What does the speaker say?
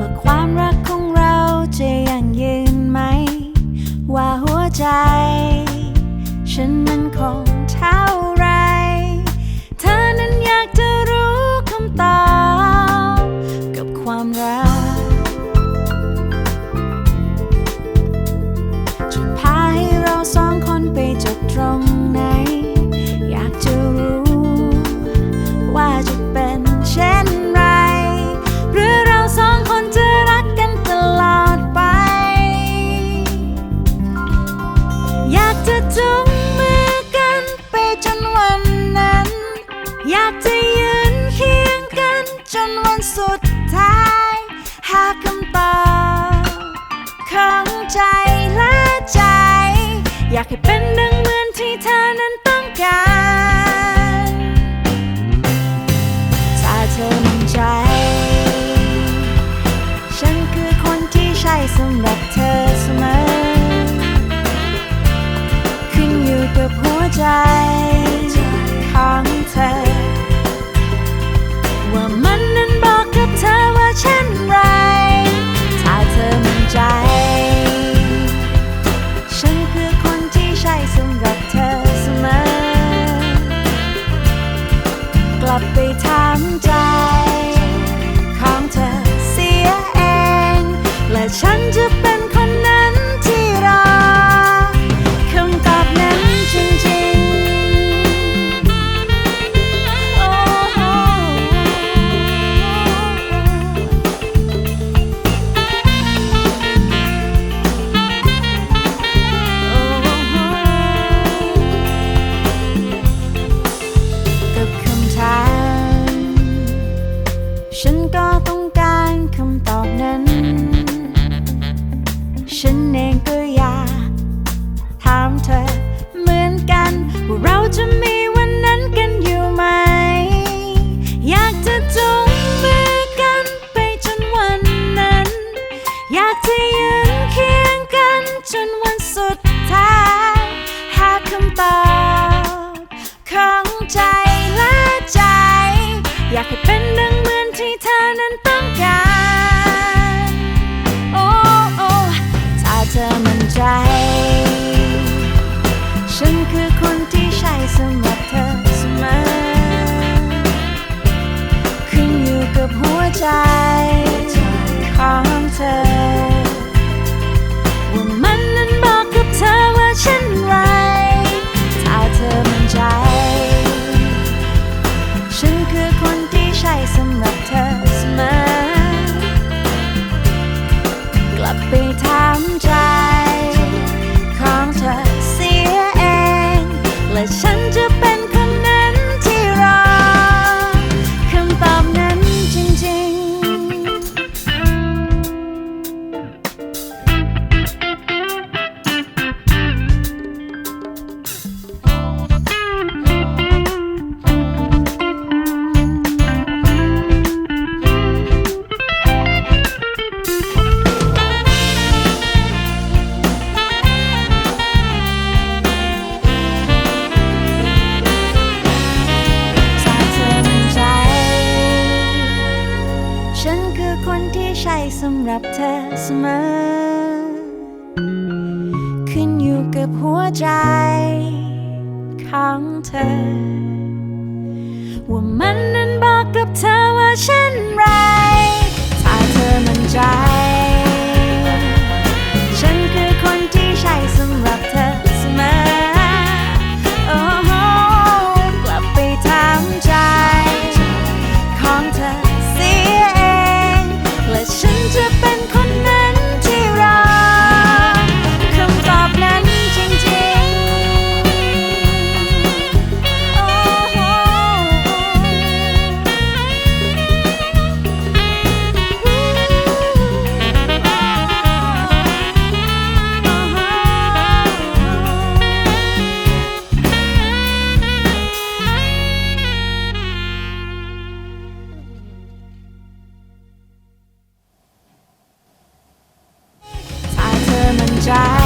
a crime raccoon. ใจและใจ อยากให้เป็นดังเหมือนที่เธอนั้นต้องการ ถ้าเธอมั่นใจ ฉันคือคนที่ใช่สำหรับเธอานคำตอบนั้น ฉันเองก็อยากถามเธอเหมือนกันว่าเราจะมี ฉันคือคนที่ใช่สำหรับเธอเสมอขึ้นอยู่กับหัวใจของเธอ รับเธอเสมอ ขึ้นอยู่กับหัวใจของเธอ ว่ามันนั้นบอกกับเธอว่าฉัน side.